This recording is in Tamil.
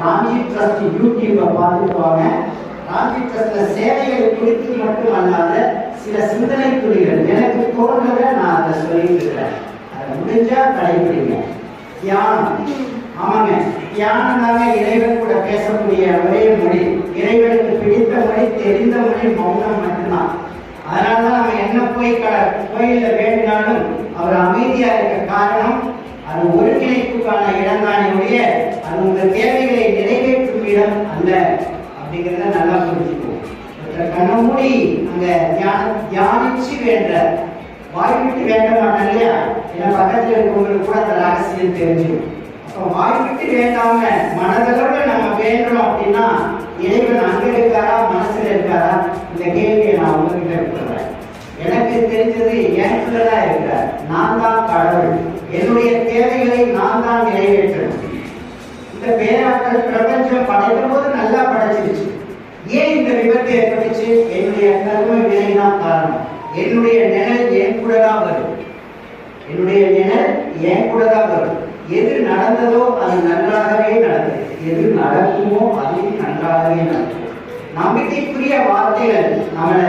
ராஞ்சி ட்ரஸ்ட் யூடியூப்பை பார்த்துக்குவாங்க ராஞ்சி ட்ரஸ்ட்ல சேவைகள் குறித்து மட்டும் அல்லாத சில சிந்தனை துளிகள். எனக்கு தோன்றத நான் அதை சொல்லிட்டு இருக்கிறேன் அதை முடிஞ்சா கடைபிடிங்க. தியானம். ஆமாங்க. தியானம் இறைவன் கூட பேசக்கூடிய ஒரே மொழி. இறைவனுக்கு பிடித்த மொழி தெரிந்த மொழி மௌனம் மட்டும்தான். அதனால தான் நம்ம என்ன போய் க கோயில்ல வேண்டினாலும் அவர் அமைதியாக இருக்க காரணம் அது ஒருங்கிணைப்புக்கான இடம் தானே ஒழிய அது உங்கள் தேவை நிறைவேற்றும் அல்ல அப்படிங்கிறத நல்லா புரிஞ்சுக்குவோம் ஒருத்தர் அங்க தியானிச்சு வேண்ட வாய் விட்டு வேண்ட மாட்டாங்க இல்லையா? ஏன்னா பக்கத்துல இருக்கவங்களுக்கு கூட அந்த ரகசியம் தெரிஞ்சிடும். அப்போ வாய் விட்டு வேண்டாம மனதளவுல நம்ம வேண்டோம் அப்படின்னா இறைவன் அங்க இருக்காரா மனசுல இருக்காரா? இந்த கேள்வியை நான் உங்ககிட்ட விட்டுறேன். எனக்கு தெரிஞ்சது எனக்குள்ள தான் இருக்கிறார். நான் தான் கடவுள். என்னுடைய தேவைகளை நான் தான் நிறைவேற்றணும். இந்த பேராற்றல் பிரபல படைச்சிருச்சு ஏன் இந்த விபத்து ஏற்பட்டுச்சு? என்னுடைய கர்ம வினை தான் காரணம். என்னுடைய நிழல் என் கூட தான் வரும். என்னுடைய நிழல் என் கூட தான் வரும். எது நடந்ததோ அது நன்றாகவே நடந்தது. எது நடக்குமோ அது நன்றாகவே நடக்கும். நம்பிக்கைக்குரிய வார்த்தைகள் நம்மளை